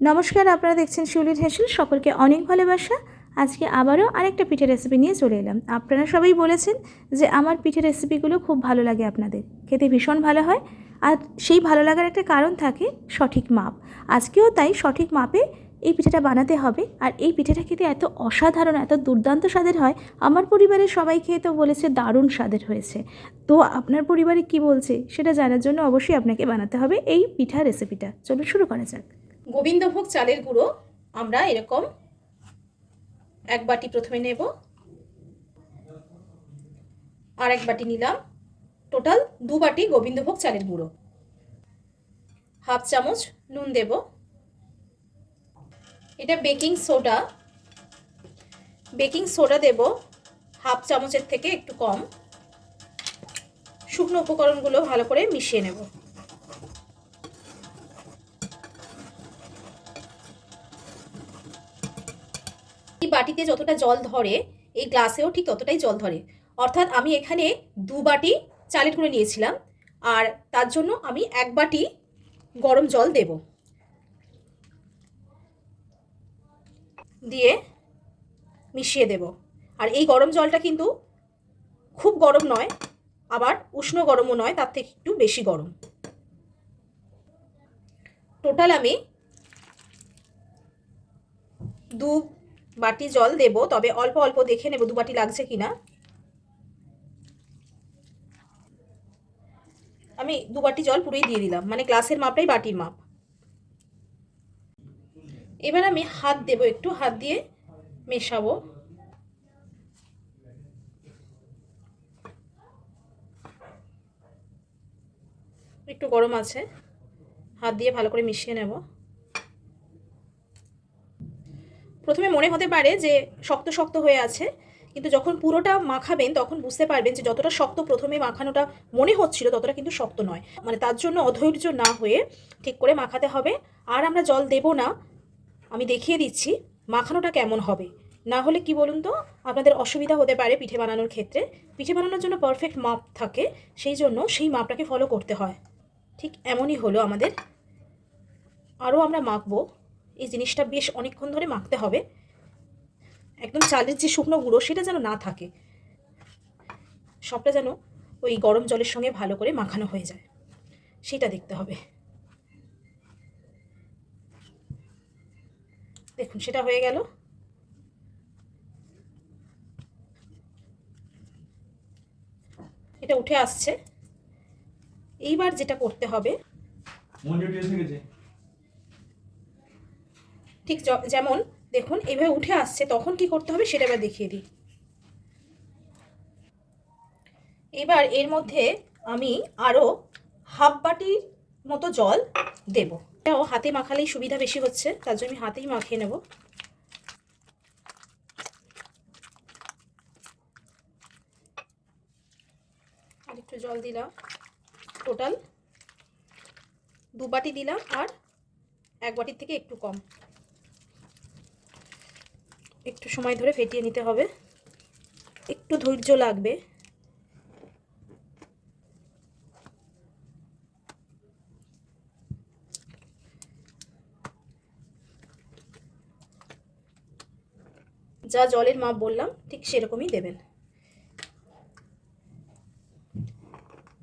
নমস্কার, আপনারা দেখছেন শিউলির হেসেল। সকলকে অনেক ভালোবাসা। আজকে আবারও আরেকটা পিঠের রেসিপি নিয়ে চলে এলাম। আপনারা সবাই বলেছেন যে আমার পিঠের রেসিপিগুলো খুব ভালো লাগে আপনাদের। খেতে ভীষণ ভালো হয়। আর সেই ভালো লাগার একটা কারণ থাকে সঠিক মাপ। আজকেও তাই সঠিক মাপে এই পিঠেটা বানাতে হবে। আর এই পিঠেটা খেতে এত অসাধারণ, এত দুর্দান্ত স্বাদের হয়। আমার পরিবারের সবাই খেয়ে তো বলেছে দারুণ স্বাদের হয়েছে। তো আপনার পরিবারে কি বলছে সেটা জানার জন্য অবশ্যই আপনাকে বানাতে হবে এই পিঠা রেসিপিটা চলুন শুরু করা যাক। গোবিন্দভোগ চালের গুঁড়ো আমরা এরকম এক বাটি প্রথমে নেব। আর এক বাটি নিলাম। টোটাল দু বাটি গোবিন্দভোগ চালের গুঁড়ো। হাফ চামচ নুন দেব। এটা বেকিং সোডা। বেকিং সোডা দেব হাফ চামচের থেকে একটু কম। শুকনো উপকরণগুলো ভালো করে মিশিয়ে নেব। বাটিতে যতটা জল ধরে, এই গ্লাসেও ঠিক ততটাই জল ধরে। অর্থাৎ আমি এখানে দু বাটি চালের গুঁড়ো নিয়েছিলাম, আর তার জন্য আমি এক বাটি গরম জল দেব। দিয়ে মিশিয়ে দেব। আর এই গরম জলটা কিন্তু খুব গরম নয়, আবার উষ্ণ গরমও নয়, তার থেকে একটু বেশি গরম। টোটাল আমি দু বাটি জল দেব, তবে অল্প অল্প দেখে নেব দু বাটি লাগছে কিনা। আমি দু বাটি জল পুরোই দিয়ে দিলাম মানে গ্লাসের মাপটাই বাটির মাপ। এবার আমি হাত দেব, একটু হাত দিয়ে মেশাবো। একটু গরম আছে, হাত দিয়ে ভালো করে মিশিয়ে নেব। প্রথমে মনে হতে পারে যে শক্ত শক্ত হয়ে আছে, কিন্তু যখন পুরোটা মাখাবেন তখন বুঝতে পারবেন যে যতটা শক্ত প্রথমে মাখানোটা মনে হচ্ছিল, ততটা কিন্তু শক্ত নয়। মানে তার জন্য অধৈর্য না হয়ে ঠিক করে মাখাতে হবে। আর আমরা জল দেব না, আমি দেখিয়ে দিচ্ছি মাখানোটা কেমন হবে। না হলে কি বলুন তো, আপনাদের অসুবিধা হতে পারে পিঠে বানানোর ক্ষেত্রে। পিঠে বানানোর জন্য পারফেক্ট মাপ থাকে, সেই জন্য সেই মাপটাকে ফলো করতে হয়। ঠিক এমনই হলো আমাদের। আরও আমরা মাখবো। এই জিনিসটা বেশ অনেকক্ষণ ধরে মাখতে হবে। একদম চালের যে শুকনো গুঁড়ো, সেটা যেন না থাকে। সবটা যেন ওই গরম জলের সঙ্গে ভালো করে মাখানো হয়ে যায়। সেটা দেখতে হবে। দেখুন, সেটা হয়ে গেল। এটা উঠে আসছে। এইবার যেটা করতে হবে গেছে ঠিক যেমন, দেখুন এইভাবে উঠে আসছে, তখন কি করতে হবে সেটা এবার দেখিয়ে দিই। এবার এর মধ্যে আমি আরও হাফ বাটির মতো জল দেব। এটাও হাতে মাখালেই সুবিধা বেশি হচ্ছে, তার জন্য আমি হাতেই মাখিয়ে নেব। আর একটু জল দিলাম, টোটাল। দু বাটি দিলাম, আর এক বাটির থেকে একটু কম। একটু সময় ধরে ফেটিয়ে নিতে হবে। একটু ধৈর্য লাগবে। যা জলের মাপ বললাম, ঠিক সেরকমই দেবেন।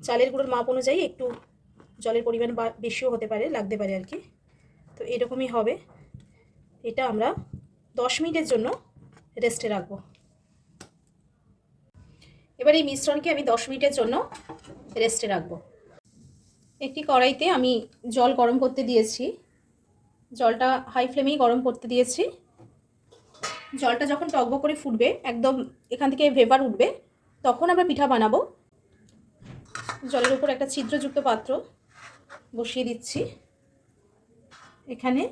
চালের গুঁড়োর মাপ অনুযায়ী একটু জলের পরিমাণ বেশিও হতে পারে, লাগতে পারে আর কি। তো এরকমই হবে। এটা আমরা দশ মিনিটের জন্য রেস্টে রাখব। এবার এই মিশ্রণকে আমি দশ মিনিটের জন্য রেস্টে রাখব। একটি কড়াইতে আমি জল গরম করতে দিয়েছি। জলটা হাই ফ্লেমেই গরম করতে দিয়েছি। জলটা যখন টকবক করে ফুটবে, একদম এখান থেকে ভেপার উঠবে, তখন আমরা পিঠা বানাবো। জলের উপর একটা ছিদ্রযুক্ত পাত্র বসিয়ে দিচ্ছি। এখানে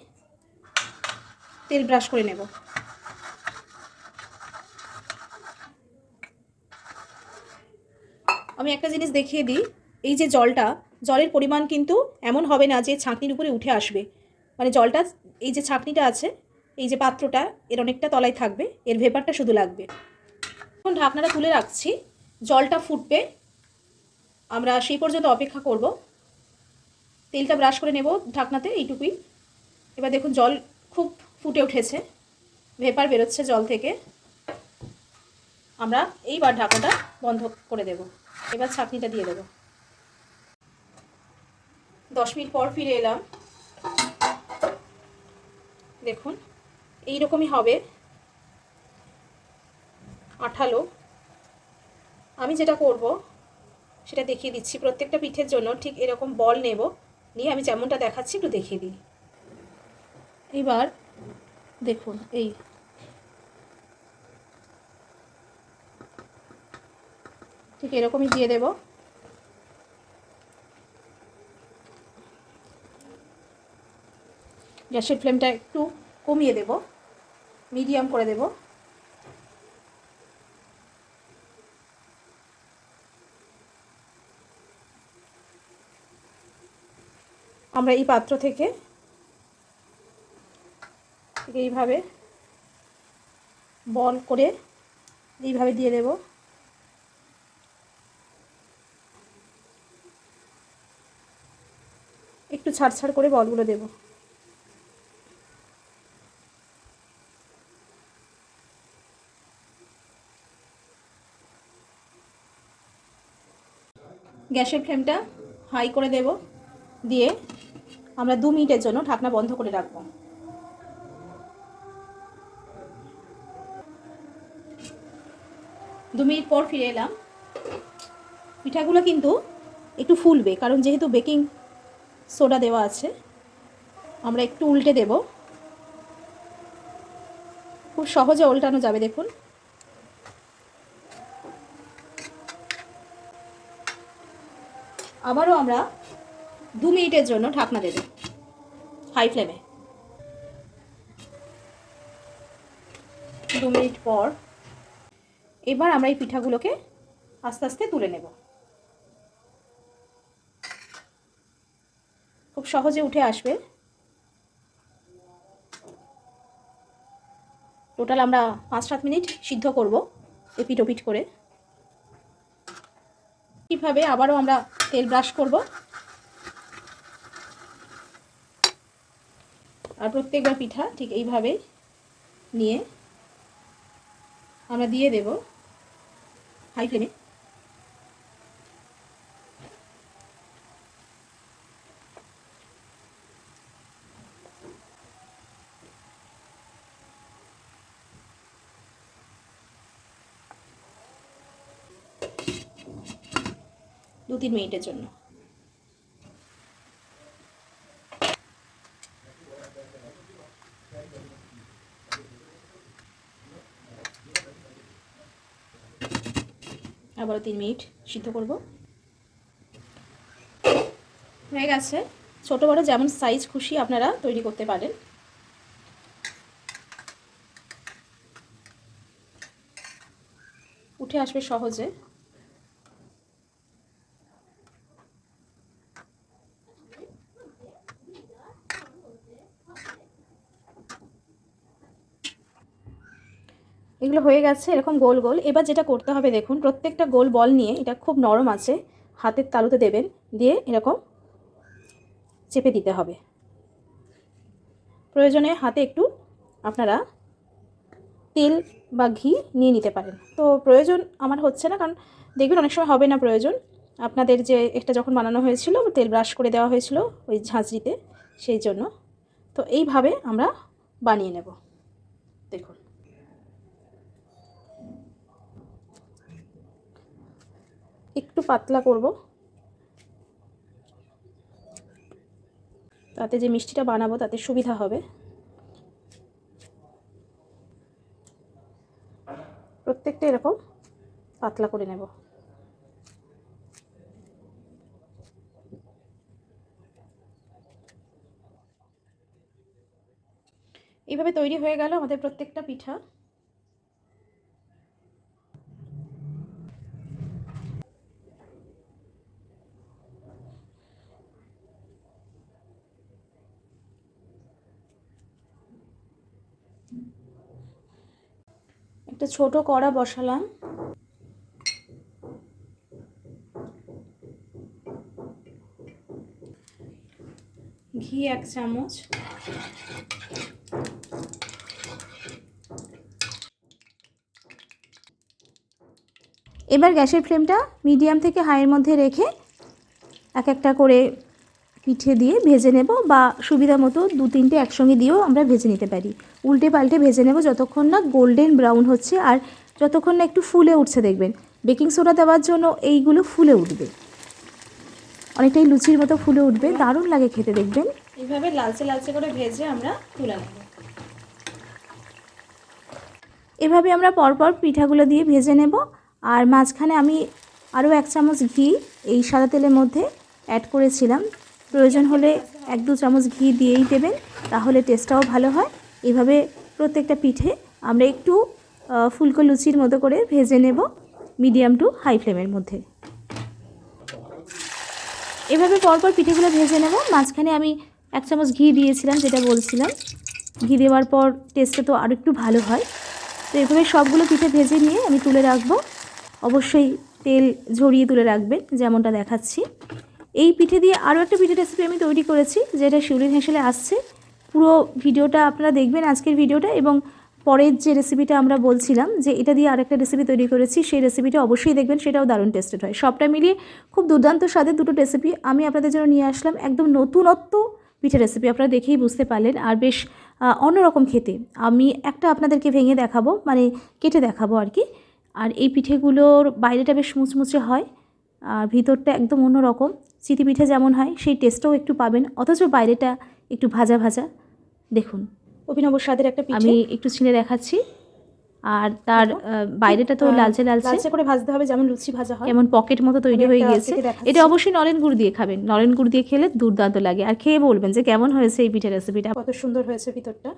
তেল ব্রাশ করে নেব। আমি একটা জিনিস দেখিয়ে দিই, এই যে জলটা, জলের পরিমাণ কিন্তু এমন হবে না যে ছাঁকনির উপরে উঠে আসবে। মানে জলটা, এই যে ছাঁকনিটা আছে, এই যে পাত্রটা, এর অনেকটা তলায় থাকবে, এর ভেপারটা শুধু লাগবে। এখন ঢাকনাটা তুলে রাখছি, জলটা ফুটবে। আমরা সেই পর্যন্ত অপেক্ষা করব। তেলটা ব্রাশ করে নেব ঢাকনাতে, এইটুকুই। এবার দেখুন জল খুব ফুটে উঠেছে। ভেপার বেরোচ্ছে জল থেকে। আমরা এইবার ঢাকাটা বন্ধ করে দেব। এবার ছাঁকনিটা দিয়ে দেব। দশ মিনিট পর ফিরে এলাম। দেখুন এই রকমই হবে। আঠালো। আমি যেটা করব, সেটা দেখিয়ে দিচ্ছি। প্রত্যেকটা পিঠের জন্য ঠিক এরকম বল নেব। নিয়ে আমি যেমনটা দেখাচ্ছি, একটু দেখিয়ে দিই। এবার দেখুন, এই। ঠিক এরকমই দিয়ে দেব। গ্যাসের ফ্লেমটা একটু কমিয়ে দেব। মিডিয়াম করে দেব। আমরা এই পাত্র থেকে ঠিক এইভাবে বল করে এইভাবে দিয়ে দেব একটু ছাড় ছাড় করে বলগুলো দেব। গ্যাসের ফ্লেমটা হাই করে দেব। দিয়ে আমরা দু মিনিটের জন্য ঢাকনা বন্ধ করে রাখব। দু মিনিট পর ফিরে এলাম। পিঠাগুলো কিন্তু একটু ফুলবে, কারণ যেহেতু বেকিং সোডা দেওয়া আছে, আমরা একটু উল্টে দেব। খুব সহজে উল্টানো যাবে, দেখুন। আবারও আমরা দু মিনিটের জন্য ঢাকনা দেব হাই ফ্লেমে দু মিনিট পর এবার আমরা এই পিঠাগুলোকে আস্তে আস্তে তুলে নেব। খুব সহজে উঠে আসবে। টোটাল আমরা পাঁচ সাত মিনিট সিদ্ধ করব এপিট ওপিট করে। কীভাবে আবারও আমরা তেল ব্রাশ করব। আর প্রত্যেকবার পিঠা ঠিক এইভাবে নিয়ে আমরা দিয়ে দেব। হাই ফ্লেমে দু তিন মিনিটের জন্য। আবারও তিন মিনিট সিদ্ধ করব। হয়ে গেছে। ছোটো বড়ো যেমন সাইজ খুশি আপনারা তৈরি করতে পারেন। উঠে আসবে সহজে। এগুলো হয়ে গেছে, এরকম গোল গোল। এবার যেটা করতে হবে, দেখুন, প্রত্যেকটা গোল বল নিয়ে, এটা খুব নরম আছে, হাতের তালুতে দেবেন, দিয়ে এরকম চেপে দিতে হবে। প্রয়োজনে হাতে একটু আপনারা তেল বা ঘি নিয়ে নিতে পারেন। তো প্রয়োজন আমার হচ্ছে না, কারণ দেখবেন অনেক সময় হবে না প্রয়োজন। আপনাদের যে একটা যখন বানানো হয়েছিল, তেল ব্রাশ করে দেওয়া হয়েছিল ওই ঝাঁঝরিতে, সেই জন্য। তো এইভাবে আমরা বানিয়ে নেব। দেখুন। একটু পাতলা করব। তাতে যে মিষ্টিটা বানাবো তাতে সুবিধা হবে। প্রত্যেকটা এরকম পাতলা করে নেব। এইভাবে তৈরি হয়ে গেল আমাদের প্রত্যেকটা পিঠা। একটা ছোট কড়া বসালাম। ঘি এক চামচ। এবার গ্যাসের ফ্লেমটা মিডিয়াম থেকে হাইয়ের মধ্যে রেখে এক একটা করে পিঠে দিয়ে ভেজে নেব বা সুবিধা মতো দু তিনটে একসঙ্গে দিয়েও আমরা ভেজে নিতে পারি। উল্টে পাল্টে ভেজে নেব যতক্ষণ না গোল্ডেন ব্রাউন হচ্ছে আর যতক্ষণ না একটু ফুলে উঠছে দেখবেন। বেকিং সোডা দেওয়ার জন্য এইগুলো ফুলে উঠবে। অনেকটাই লুচির মতো ফুলে উঠবে দারুণ লাগে খেতে দেখবেন। এইভাবে লালচে লালচে করে ভেজে আমরা তুলে নেব। এভাবে আমরা পরপর পিঠাগুলো দিয়ে ভেজে নেব আর মাঝখানে আমি আরও এক চামচ ঘি এই সাদা তেলের মধ্যে অ্যাড করেছিলাম। প্রয়োজন হলে এক দু চামচ ঘি দিয়েই দেবেন, তাহলে টেস্টটাও ভালো হয়। এভাবে প্রত্যেকটা পিঠে আমরা একটু ফুলকো লুচির মতো করে ভেজে নেব মিডিয়াম টু হাই ফ্লেমের মধ্যে। এভাবে পরপর পিঠেগুলো ভেজে নেব। মাঝখানে আমি এক চামচ ঘি দিয়েছিলাম, যেটা বলছিলাম। ঘি দেওয়ার পর টেস্টটা তো আরও একটু ভালো হয়। তো এভাবে সবগুলো পিঠে ভেজে নিয়ে আমি তুলে রাখব। অবশ্যই তেল ঝরিয়ে তুলে রাখবেন, যেমনটা দেখাচ্ছি। এই পিঠে দিয়ে আরও একটা পিঠে রেসিপি আমি তৈরি করেছি, যেটা শিউলির হেসেলে আসছে। পুরো ভিডিওটা আপনারা দেখবেন আজকের ভিডিওটা এবং পরের যে রেসিপিটা আমরা বলছিলাম, যে এটা দিয়ে আরেকটা রেসিপি তৈরি করেছি, সেই রেসিপিটা অবশ্যই দেখবেন, সেটাও দারুণ টেস্টেড হয়। সবটা মিলিয়ে খুব দুর্দান্ত স্বাদের দুটো রেসিপি আমি আপনাদের জন্য নিয়ে আসলাম, একদম নতুনত্ব পিঠে রেসিপি আপনারা দেখেই বুঝতে পারলেন, আর বেশ অন্যরকম খেতে। আমি একটা আপনাদেরকে ভেঙে দেখাবো মানে কেটে দেখাবো আর কি। আর এই পিঠেগুলোর বাইরেটা বেশ মুচমুচে হয়, আর ভিতরটা একদম অন্যরকম। চিতি পিঠে যেমন হয় সেই টেস্টটাও একটু পাবেন। অথচ বাইরেটা একটু ভাজা ভাজা। দেখুন অভিনব স্বাদের একটা আমি একটু ছিঁড়ে দেখাচ্ছি। আর তার বাইরেটা তো লালচে লালচে। লালচে করে ভাজতে হবে যেমন লুচি ভাজা হয়। কেমন পকেট মতো তৈরি হয়ে গিয়েছে এটা অবশ্যই নলেন গুড় দিয়ে খাবেন। নলেন গুড় দিয়ে খেলে দুর্দান্ত লাগে। আর খেয়ে বলবেন যে কেমন হয়েছে এই পিঠে রেসিপিটা কত সুন্দর হয়েছে ভিতরটা।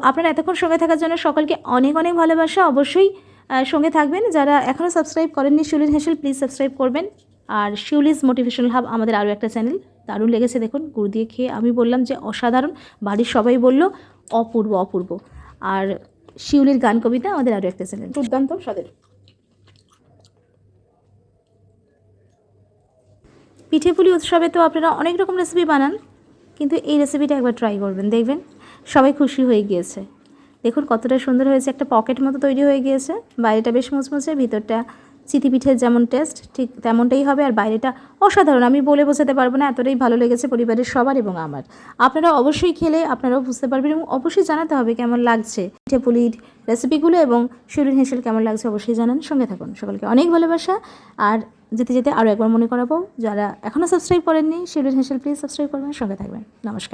আপনারা এতক্ষণ সঙ্গে থাকার জন্য সকলকে অনেক অনেক ভালোবাসা। অবশ্যই সঙ্গে থাকবেন। যারা এখনও সাবস্ক্রাইব করেননি শিউলিন হেসেল প্লিজ সাবস্ক্রাইব করবেন। আর শিউলিজ মোটিভেশনাল হাব আমাদের আরও একটা চ্যানেল দারুণ লেগেছে দেখুন। গুড় দিয়ে খেয়ে আমি বললাম যে অসাধারণ, বাড়ির সবাই বলল অপূর্ব অপূর্ব। আর শিউলির গান কবিতা আমাদের আরও একটা চ্যানেল দুর্দান্ত স্বাদের পিঠে পুলি উৎসবে তো আপনারা অনেক রকম রেসিপি বানান, কিন্তু এই রেসিপিটা একবার ট্রাই করবেন, দেখবেন সবাই খুশি হয়ে গিয়েছে। দেখুন কতটা সুন্দর হয়েছে। একটা পকেট মতো তৈরি হয়ে গিয়েছে। বাইরেটা বেশ মুচমুচে, ভিতরটা চিতি পিঠের যেমন টেস্ট, ঠিক তেমনটাই হবে। আর বাইরেটা অসাধারণ। আমি বলে বোঝাতে পারব না, এতটাই ভালো লেগেছে পরিবারের সবার এবং আমার। আপনারা অবশ্যই খেলে, আপনারাও বুঝতে পারবেন এবং অবশ্যই জানাতে হবে কেমন লাগছে পিঠে পুলির রেসিপিগুলো এবং শিউরিন হেসেল কেমন লাগছে অবশ্যই জানান। সঙ্গে থাকুন। সকলকে অনেক ভালোবাসা। আর যেতে যেতে আরও একবার মনে করাবো। যারা এখনও সাবস্ক্রাইব করেননি শিউরিন হেসেল প্লিজ সাবস্ক্রাইব করবেন। সঙ্গে থাকবেন। নমস্কার।